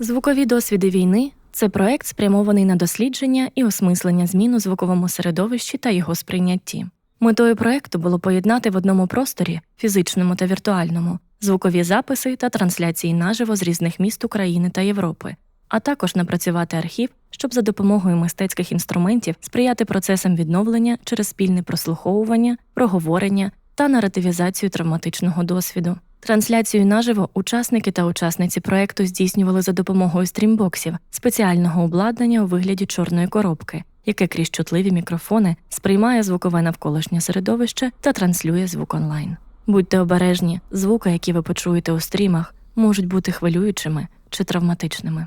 Звукові досвіди війни це проект, спрямований на дослідження і осмислення змін у звуковому середовищі та його сприйнятті. Метою проекту було поєднати в одному просторі, фізичному та віртуальному, звукові записи та трансляції наживо з різних міст України та Європи, а також напрацювати архів, щоб за допомогою мистецьких інструментів сприяти процесам відновлення через спільне прослуховування, проговорення та наративізацію травматичного досвіду. Трансляцію наживо учасники та учасниці проекту здійснювали за допомогою стрімбоксів, спеціального обладнання у вигляді чорної коробки, яке крізь чутливі мікрофони сприймає звукове навколишнє середовище та транслює звук онлайн. Будьте обережні, звуки, які ви почуєте у стрімах, можуть бути хвилюючими чи травматичними.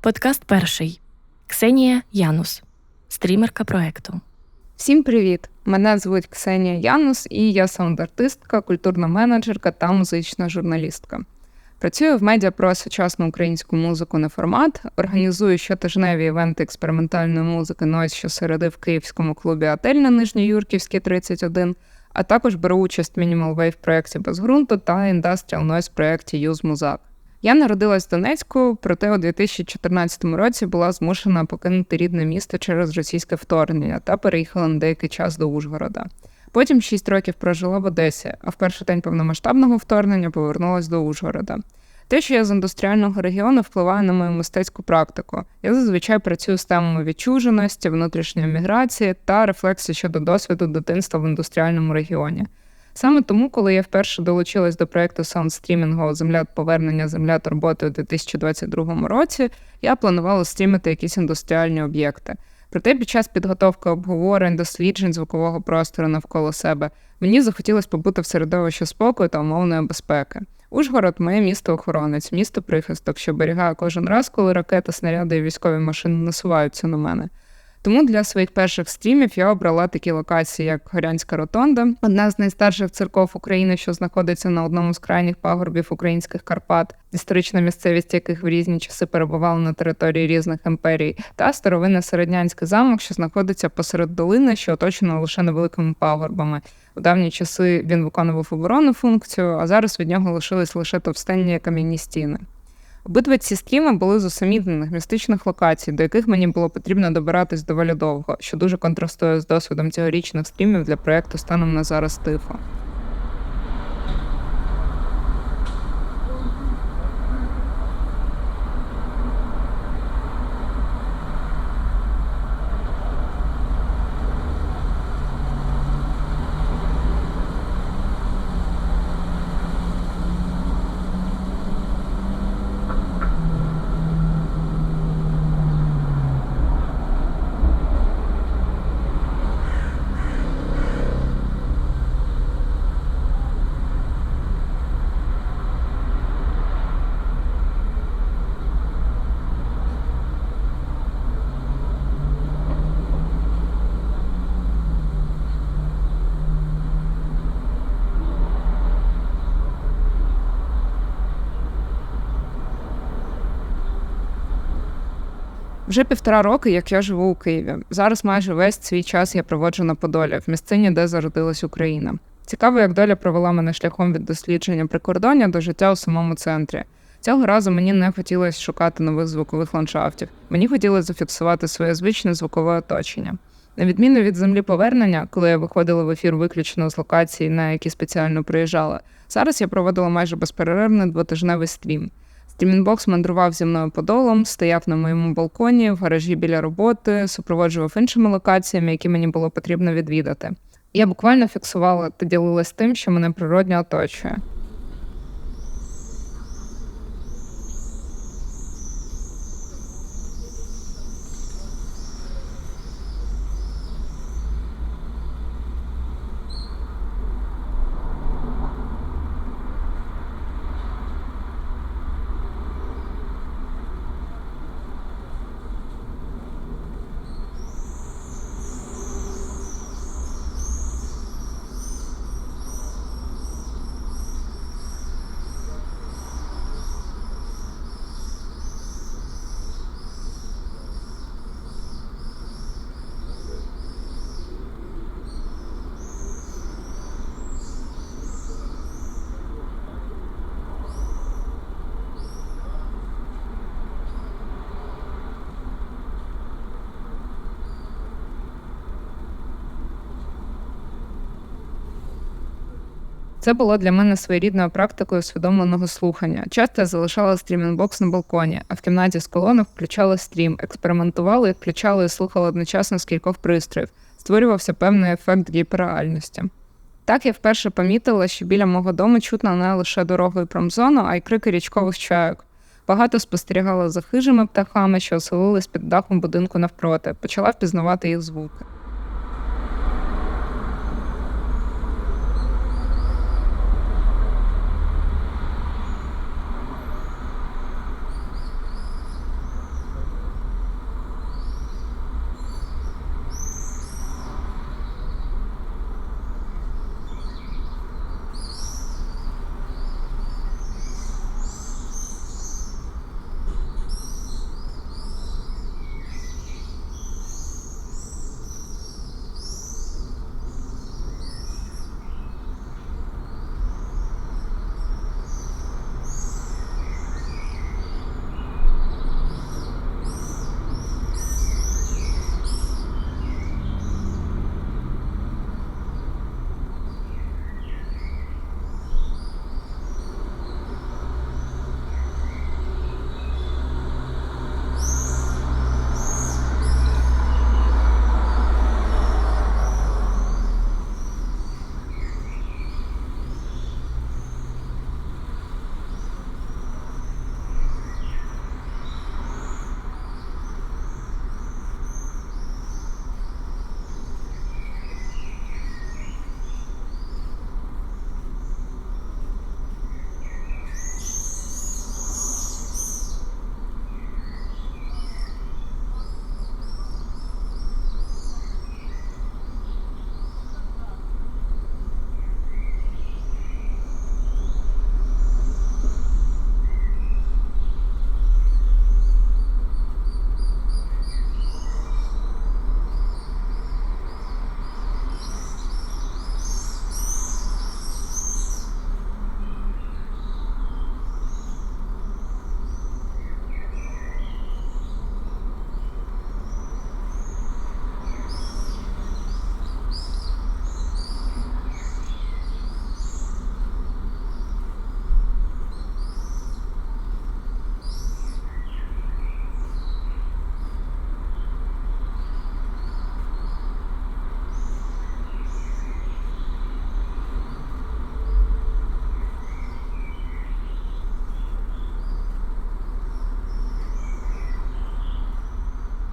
Подкаст перший Ксенія Янус, стрімерка проекту. Всім привіт! Мене звуть Ксенія Янус, і я саунд-артистка, культурна менеджерка та музична журналістка. Працюю в медіа про сучасну українську музику на формат, організую щотижневі івенти експериментальної музики Нойс щосереди в київському клубі Атель на Нижньоюрківській 31, а також беру участь в Minimal Wave проєкті без ґрунту та Industrial Noise проєкті Юз Музак. Я народилась в Донецьку, проте у 2014 році була змушена покинути рідне місто через російське вторгнення та переїхала на деякий час до Ужгорода. Потім 6 років прожила в Одесі, а в перший день повномасштабного вторгнення повернулася до Ужгорода. Те, що я з індустріального регіону, впливає на мою мистецьку практику. Я зазвичай працюю з темами відчуженості, внутрішньої міграції та рефлексії щодо досвіду дитинства в індустріальному регіоні. Саме тому, коли я вперше долучилась до проекту саундстрімінгу Земля повернення Земля турботи у 2022 році, я планувала стрімити якісь індустріальні об'єкти. Проте під час підготовки обговорень, досліджень звукового простору навколо себе мені захотілося побути в середовищі спокою та умовної безпеки. Ужгород моє місто охоронець, місто прихисток, що берігає кожен раз, коли ракети, снаряди і військові машини насуваються на мене. Тому для своїх перших стрімів я обрала такі локації, як Горянська Ротонда, одна з найстарших церков України, що знаходиться на одному з крайніх пагорбів українських Карпат, історична місцевість яких в різні часи перебувала на території різних імперій, та старовинний середнянський замок, що знаходиться посеред долини, що оточена лише невеликими пагорбами. У давні часи він виконував оборонну функцію, а зараз від нього лишились лише товстенні кам'яні стіни. Обидва ці стріми були з усамітнених містичних локацій, до яких мені було потрібно добиратись доволі довго, що дуже контрастує з досвідом цьогорічних стрімів для проєкту станом на зараз тифо. Вже півтора роки, як я живу у Києві. Зараз майже весь свій час я проводжу на Подолі, в місцині, де зародилась Україна. Цікаво, як доля провела мене шляхом від дослідження прикордоння до життя у самому центрі. Цього разу мені не хотілося шукати нових звукових ландшафтів. Мені хотілося зафіксувати своє звичне звукове оточення. На відміну від землі повернення, коли я виходила в ефір виключно з локації, на які спеціально приїжджала, зараз я проводила майже безперервний двотижневий стрім. Стрімінбокс мандрував зі мною подолом, стояв на моєму балконі, в гаражі біля роботи, супроводжував іншими локаціями, які мені було потрібно відвідати. Я буквально фіксувала та ділилась тим, що мене природньо оточує. Це було для мене своєрідною практикою усвідомленого слухання. Часто я залишала стрімінг-бокс на балконі, а в кімнаті з колонок включала стрім, експериментувала і включала і слухала одночасно з кількох пристроїв. Створювався певний ефект гіперреальності. Так я вперше помітила, що біля мого дому чутно не лише дорогу і промзону, а й крики річкових чайок. Багато спостерігала за хижими птахами, що оселились під дахом будинку навпроти, почала впізнавати їх звуки.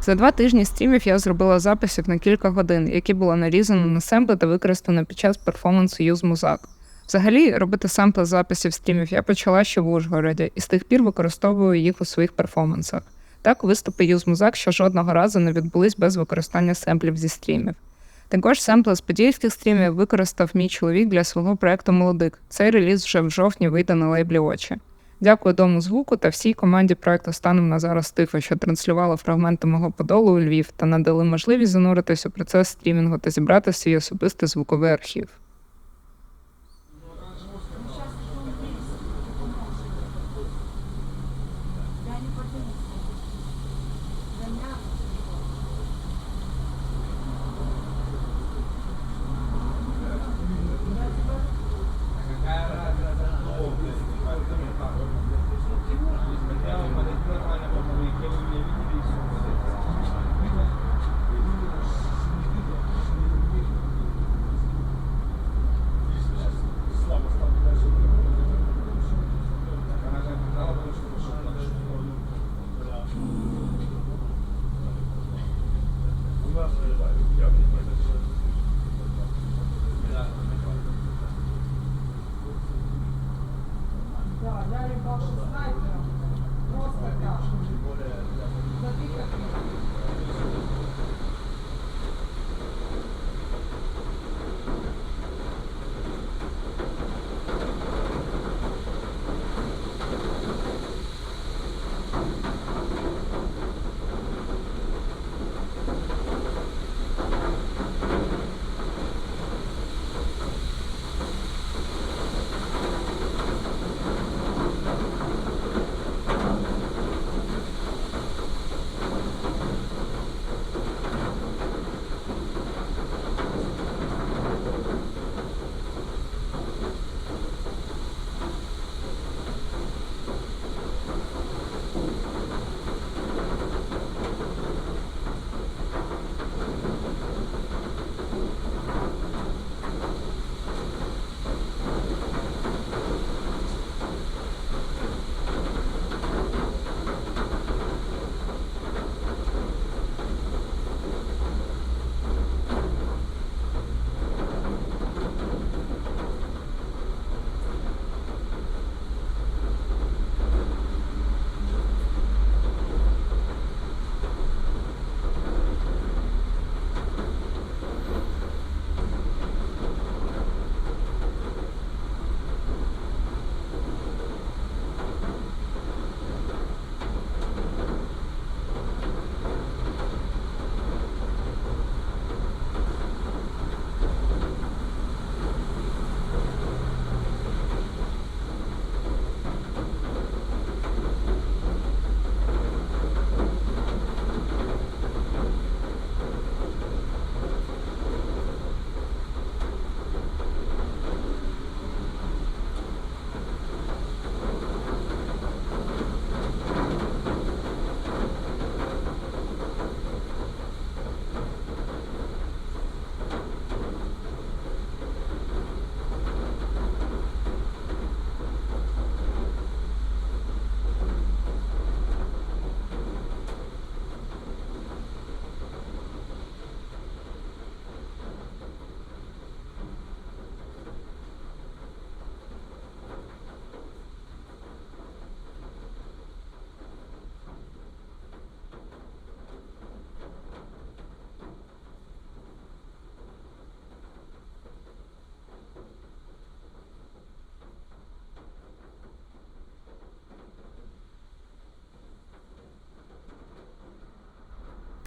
За два тижні стрімів я зробила записів на кілька годин, які було нарізано на семпли та використано під час перформансу Юз Музак. Взагалі, робити семпли записів стрімів я почала ще в Ужгороді і з тих пір використовую їх у своїх перформансах. Так, виступи Юз Музак ще жодного разу не відбулись без використання семплів зі стрімів. Також семпли з подільських стрімів використав мій чоловік для свого проекту Молодик. Цей реліз вже в жовтні вийде на лейблі очі. Дякую дому звуку та всій команді проекту станом на зараз тихо, що транслювала фрагменти мого подолу у Львів та надали можливість зануритися у процес стрімінгу та зібрати свій особистий звуковий архів. Да, я рыбак снайпером. Просто да. Тем так. Забиток.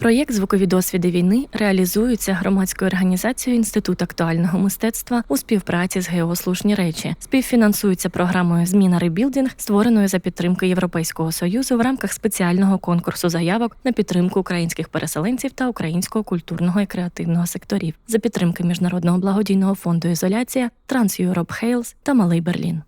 Проєкт Звукові досвіди війни реалізується громадською організацією Інститут актуального мистецтва у співпраці з ГЕО «Слушні речі. Співфінансується програмою Зміна ребілдинг, створеною за підтримки Європейського союзу в рамках спеціального конкурсу заявок на підтримку українських переселенців та українського культурного і креативного секторів за підтримки міжнародного благодійного фонду Ізоляція, Транс Europe Hales та Малий Берлін.